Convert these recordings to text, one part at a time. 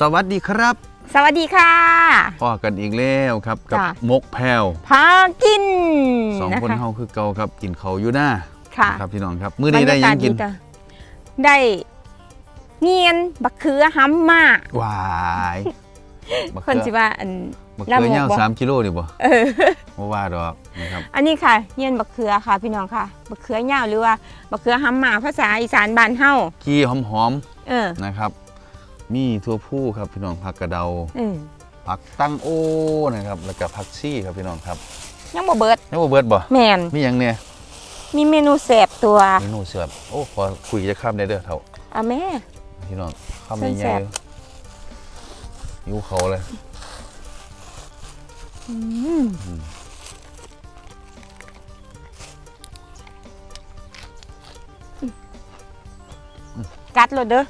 สวัสดีครับ สวัสดีค่ะพ่อกันอีกแล้วครับกับจ้ะ มกแพรวพากินสองนะคนคะเฮาคือเก่าครับกินเขาวอยู่หน้าค่ะครับพี่น้องครับมื้อนี้ได้บรรยัยางกาศกินจ้ะได้เงียนบักเขือห้ำมาหวายมะคนเขืสิอว่าอันมะลาเขืบอหมกยาวบ่ สามกิโลนี่บ่เออ บ่ว่าดอกนะครับอันนี้ค่ะเงียนบักเขือค่ะ พี่น้องค่ะบักเขือยาวหรือว่าบักเขือห้ำมาภาษาอีสานบ้านเฮากี้หอมเออ ๆนะครับ มีทั่วผู้ครับพี่น้องผักกระเดาเออผักตั้งโอนะครับ แล้วก็ผักชีครับพี่น้องครับยังบ่เบิดนี่บ่เบิดบ่แมนมีหยังเนี่ยมีเมนูแสบตัวเมนูเสือบโอ้ขอคุยจะข้ามได้เด้อเท่าอะแม่พี่น้องข้ามเส้นใหแซ่ญ่บๆหิวเขาเลยอืมกัดเลยเด้อ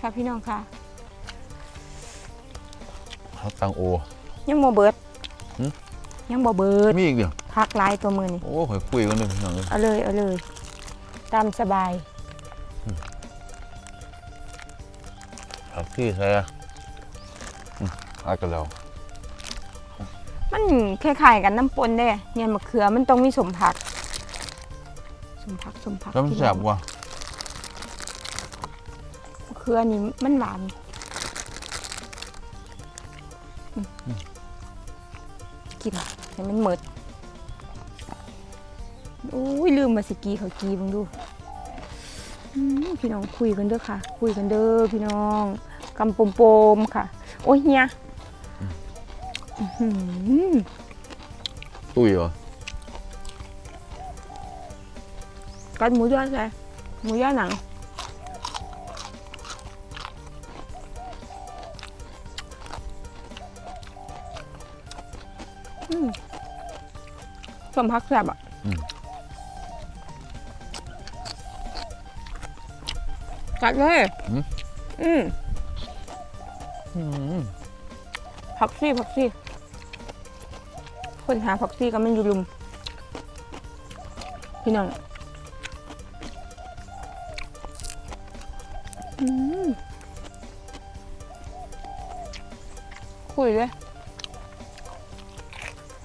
ค่ะพี่น้องค่ะผักตั้งโอ ยังบ่เบิดหึ ยังบ่เบิดมีอีกเดียวพักหลายตัวมือนี่โอ้ขอยคุยกันเลยพี่น้องเลยเอาเลยเอาเลยตามสบายผักที่ใช่อะอืมผักกระเดามันคล้ายๆกันน้ำปนเด้เนี่ยมะเขือมันต้องมีสมผัก สมผักสมผักแล้วมันพี่แสน้อบงว่ะ มะเขือนี่มันหวานอืมกินให้มันหมดโอ้ยลืมมาสกีเขากีบังดูอืมพี่น้องคุยกันเด้อค่ะ คุยกันเด้อพี่น้องกำปมโปมๆค่ะ โอ้ยเฮียอื้อหือตุ้ยเหรอกัดหมูยอใช่หมูยอหนัง สมพักแซ่บอะอืมกัดเลยอืมอืมอืมผักซี่ผักซี่ คนหาผักซี่ก็ไม่อยู่ลุม พี่น้องอืมคุยเลย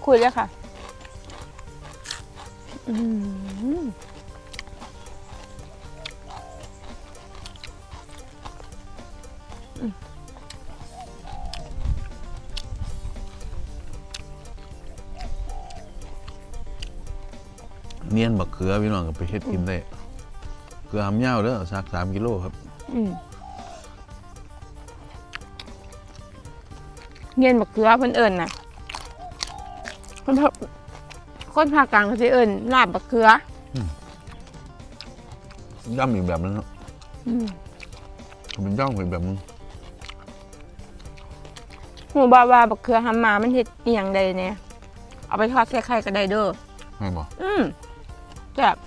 คุยเลยค่ะอืม เนียนบักเขือพี่น้องก็ไปเฮ็ดกินได้เกลือหำยาวเด้อสักสามกิโลครับเงียนบักเกลือเพิ่นเอิญน่ะคนภา คคนภาคกลางเขาสิเอิญลาบบักเกลือย่ำอีกแบบนึงเนาะอืมเป็นย่ำอีกแบบนึงหมูบาว่าบักเกลือหำมามันเฮ็ดอีหยังใดเนี่ยเอาไปทอดใส่ไข่ก็ได้เด้อไม่บอกอืมแบบ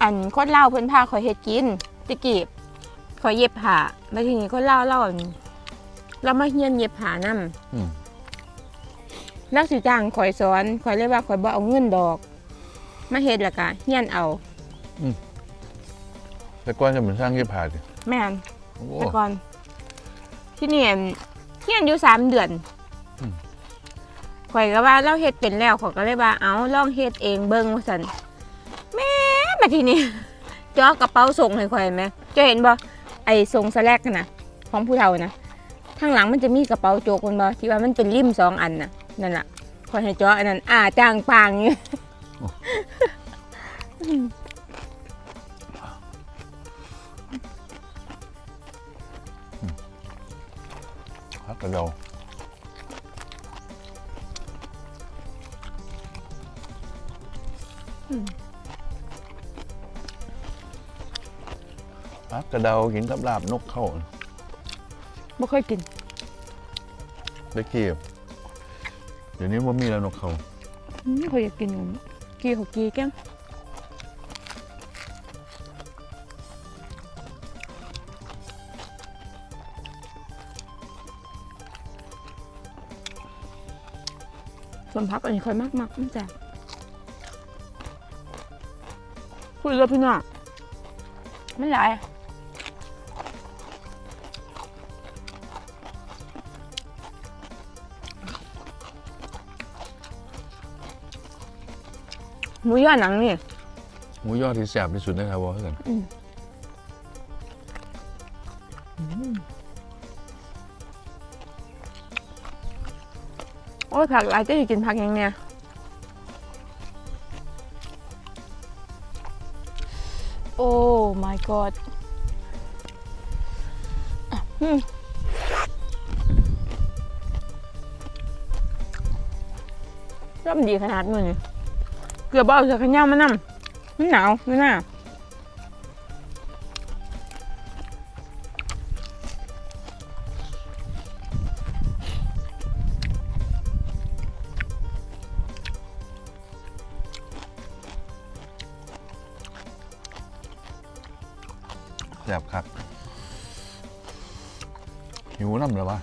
อันคนเล่าวเพิ่นพาข่อยเฮ็ดกินตะกี้ข่อยเย็บผ้าแล้วทีนี้คนเล่าวเล่าอันเรามาเฮียนเย็บผ้านำอืม แล้วสิจ้างข่อยสอนข่อยเลยว่าข่อยบ่เอาเงินดอก มาเฮ็ดและกะเฮียนเอา แต่ก่อนจะเป็นสร้างเย็บผ้าดิแม่นโอ้ แต่ก่อน ที่นี่อั่นเฮียนอยู่สามเดือนอืม ข่อยก็ว่าเราเฮ็ดเป็นแล้วข่อยก็เลยว่าเอาลองเฮ็ดเองเบิ่งว่าซั่นแม่มาทีนี้จ่อกระเป๋าส่งให้ข่อยไหมจะเห็นบ่ไอ้ส่งสแลกน่ะ ของผู้เฒ่านะข้างหลังมันจะมีกระเป๋าโจกมันบ่ที่ว่ามันเป็นริมสองอันน่ะ นั่นล่ะข่อยให้จ่ออันนั้นอ่าจ้างปางอยู่ผักกระเดาผักกระเดากินกับลาบนกเข้าบ่เคยกิน ได้เกี่ยว เดี๋ยวนี้ว่ามีแล้วนกเขาอืมเขาอยากกินอันกีเขากีแก้งส่วนพักอันนี้ค่อยมากมากๆมันแซ่บพูดเลยพี่น้องไม่หลาย หมูย่อหนังนี่หมูยอที่แสบที่สุดนะครับว่าเพื่อนโอ้ยผักหลายจะอยู่กินผักอย่างเนี้ยโอ้ my god อะอืมร่มดีขนาดนี้นี่ เกือบเอาเสือขย้าวมานำมันหนาวไม่น่าแสบครับ หิวน้ำเลยวะ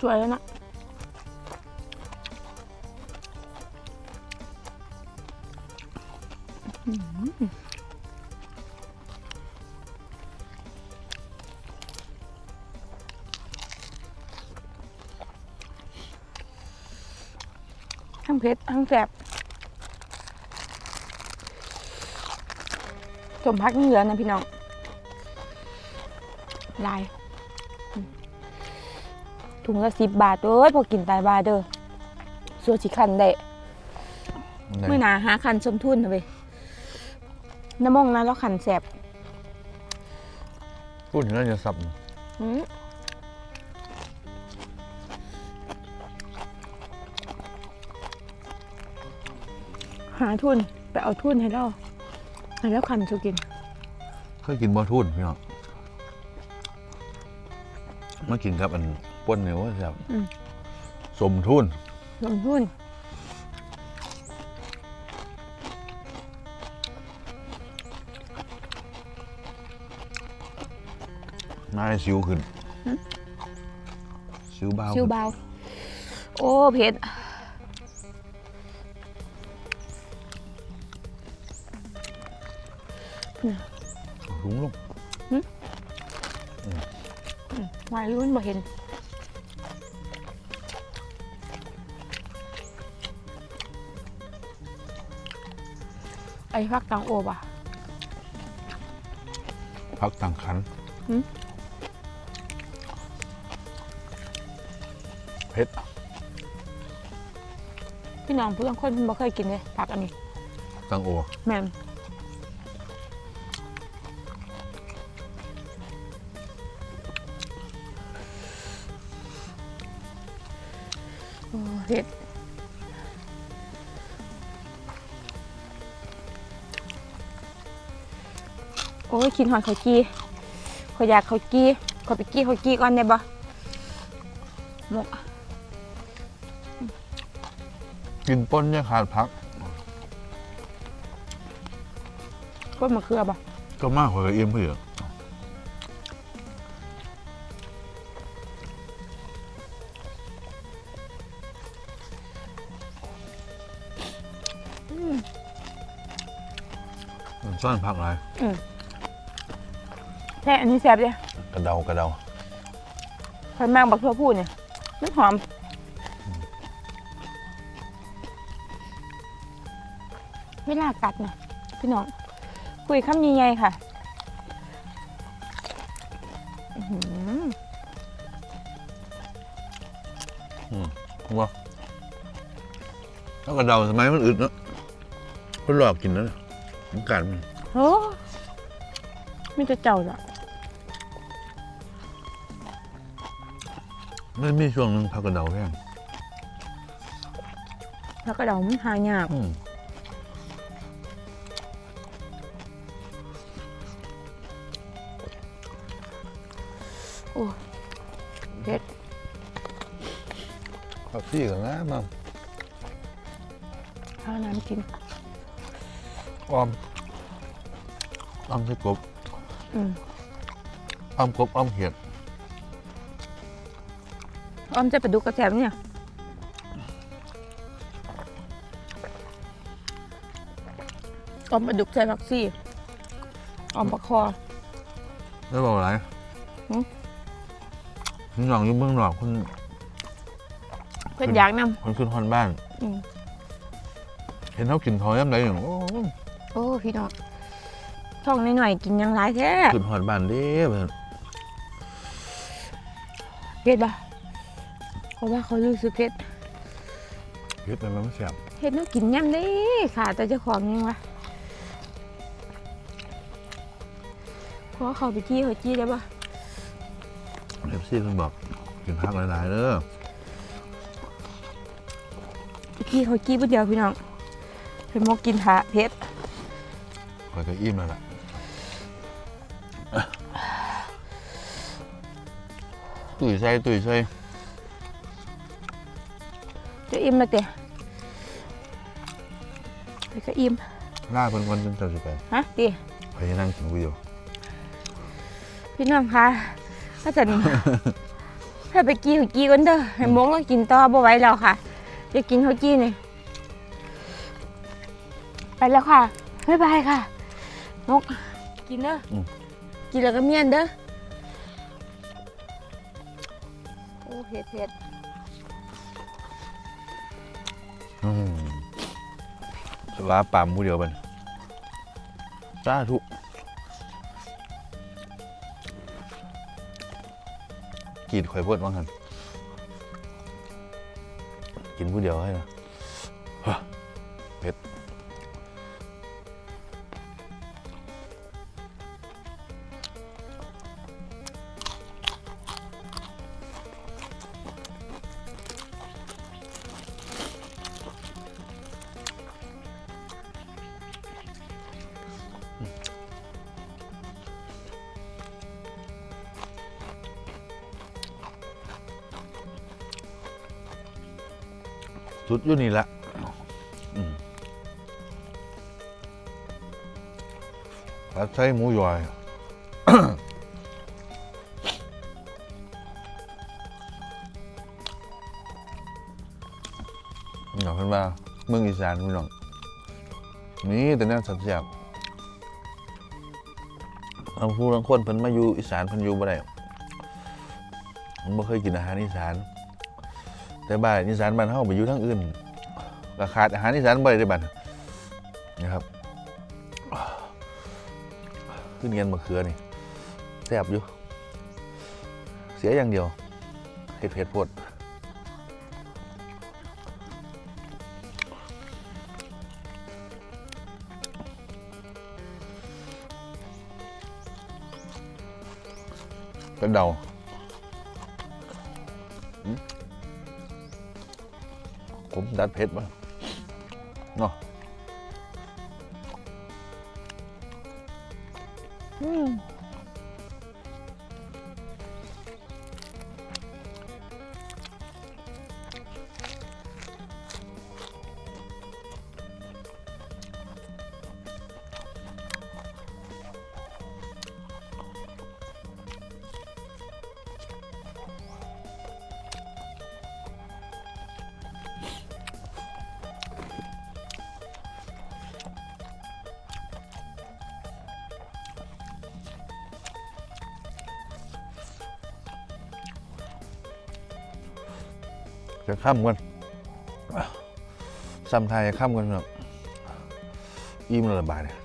สวยแล้วนะ ทั้งเผ็ดทั้งแสบสมพักยังเหลือนะพี่น้อง ลาย ถุงละสิบบาทเอ้ยพอกินตายบาทเด้อส่วนสิคันได้เมื่อหนาหาคันสมทุนนะเว้ย น้ำมองนะแล้วคันแสบพูดถึงแล้วจะสับอืมหาทุนไปเอาทุนให้เราให้แล้วคันสุกิน เคยกินบอทูนพี่น้องมากินครับอันป้นเนี่ยว่าแสบอืม สมทุนลงทุน นายสิวขึ้นสิวเบาชิวเบา โอ้เผ็ดลุงลงวายรุ่นบ่เห็นไอ้ฟักตังโอบอะพักต่างขัน เผ็ดพี่น้องผู้ต้องคนเพิ่นบ่เคยกินเลยผักอันนี้ตังโอแม่นโอ้เผ็ดโอ้ยกินหอยเขากี้ขอยอยากเขากี้ขอไปกี้เขากี้ก่อนได้บ่หมก กินป้นเนี่ยขาดพักก้นมะเขือบ่ก็มากกว่ากับเอี่ยมเพื่อมันซ่อนพักอะไรแท้อันนี้แซ่บเลยกระเดากระเดาคอยแมงบักทั่วพูดเนี่ยมันหอม เวลากัดนะพี่น้องคุยคำใหญ่ๆค่ะอื้อหือว่าแล้วกระเดาสมัยมันอึดเนอะคนหลอกกินนะมันกัดมันโอ้ไม่จะเจ้าละไม่มีช่วงหนึงพักกระเดาแพงแล้วก็เดามันหายาก ผ็ดพักพี่กันนะมาข้าวน้ำกินออมออมใส่กบอืมออมกบออมเห็ดอ้อมจะไปดูกระแสบเนี่ยออมปลาดุกใส่ผักซี่ออมปลาคอ แล้วบอกอะไร หืม พี่น้องอยู่เมืองนอกคนเพื่อนอยากนคนขึ้นฮอนบ้านำอืมเห็นเขากินทอยย่ำไรอย่างโอ้โอ้พี่น้องช่องนิดหน่อยๆกินยังไรแท้ขึ้นฮอนบ้านเด้เพิ่นเผ็ดปะเพราะว่าเขารู้สึกเผ็ดเฮ็ดไปมันไม่แซ่บเผ็ดน้องกินย่ำได้ค่ะ แต่เจ้าของยังวะเพราะเขาไปจี้เขาจี้ได้ปะ เอฟซีเพิ่นบอกกินผักหลายๆเด้อไปจี้เขาจี้ปุ๊เดียวพี่น้องเพิ่นมกกินผาเผ็ดข่อยก็อิ่มแล้วล่ะตุ๋ยใส่ตุ๋ยใส่จะอิ่มแล้วเตะไปก็อิ่มล่าเพิ่นคนจนเจ้าสิไปฮะตีไปนั่งกินวิวพี่น้องคะ ถ้าจะถ้าไปกี้เขากี้กันเด้อให้มงแล้วกินต่อบ่ไหว้แล้วค่ะจะกินเขากี้นี่ไปแล้วค่ะบ๊ายบายค่ะนกกินเด้ออกินแล้วก็เมียนเด้อโอ้เผ็ดเผ็ดอืมสลาปามผู้เดียวบันสาธุ กีดข่อยเพิดว่างกันกินผู้เดียวให้นะ สุดอยู่นี่ละผัดไส้หมูยอยพี่น้องเพิ่นว่าเมืองอีสานพี่น้องนี่แต่แน่สัตว์แซ่บบางผู้บางคนเพิ่นมาอยู่อีสานเพิ่นอยู่บ่ได้ผมบ่เคยกินอาหารอีสาน แต่บ้านอีสานบ้านเฮาไปอยู่ทางอื่นก็ขาดอาหารอีสานบ่ได้เด้บัดนะครับขึ้นเงินมะเขือนี่แซ่บอยู่ เสียอย่างเดียวเฮ็ดเผ็ดโพดกระเดา ผมดัดเผ็ดมาเนาะอืม จะข้ามกันซ้ำไทยจะข้ามกันเนาะอิ่มละบาทเนี่ย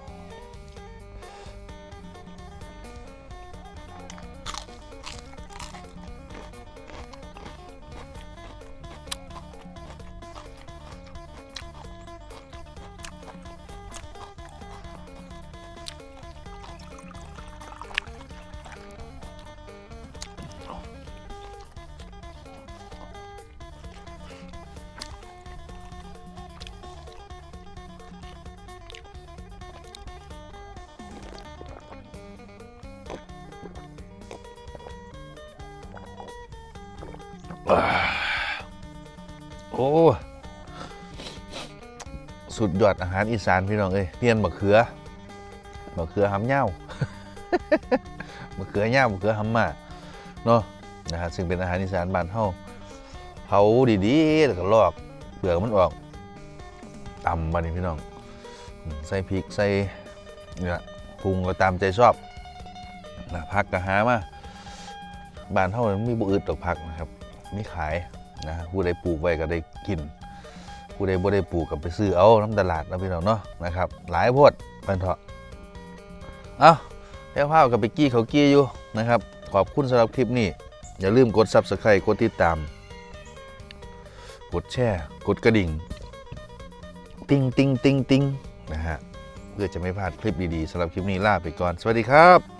โอ้สุดยอดอาหารอีสานพี่น้องเอ้ยเนียนมะเขือมะเขือหำเหย้ามะเขือเหย้ามะเขือหำมาเนาะนะฮะซึ่งเป็นอาหารอีสานบ้านเฮาเผาดีๆแล้วก็ลอกเปลือกมันออกตำมานี่พี่น้อง ใส่พริกใส่เนี่ยปรุงก็ตามใจชอบนะผักก็หามาบ้านเท่านั้นมีบุอึดดอกผักนะครับมีขาย นะผู้ใดปลูกไว้ก็ได้กิน ผู้ใดบ่ได้ปลูกก็ไปซื้อเอาน้ำตลาดนะพี่น้องเนาะนะครับ หลายโพดเพันเถาะเอ้าแพ้วพ้าวกับไปกี้เขากี้อยู่นะครับ ขอบคุณสำหรับคลิปนี้ อย่าลืมกด Subscribe กดติดตาม กดแชร์กดกระดิ่ง ติ้งติ้งติ้งติ้งนะฮะเพื่อจะไม่พลาดคลิปดีๆสำหรับคลิปนี้ลาไปก่อน สวัสดีครับ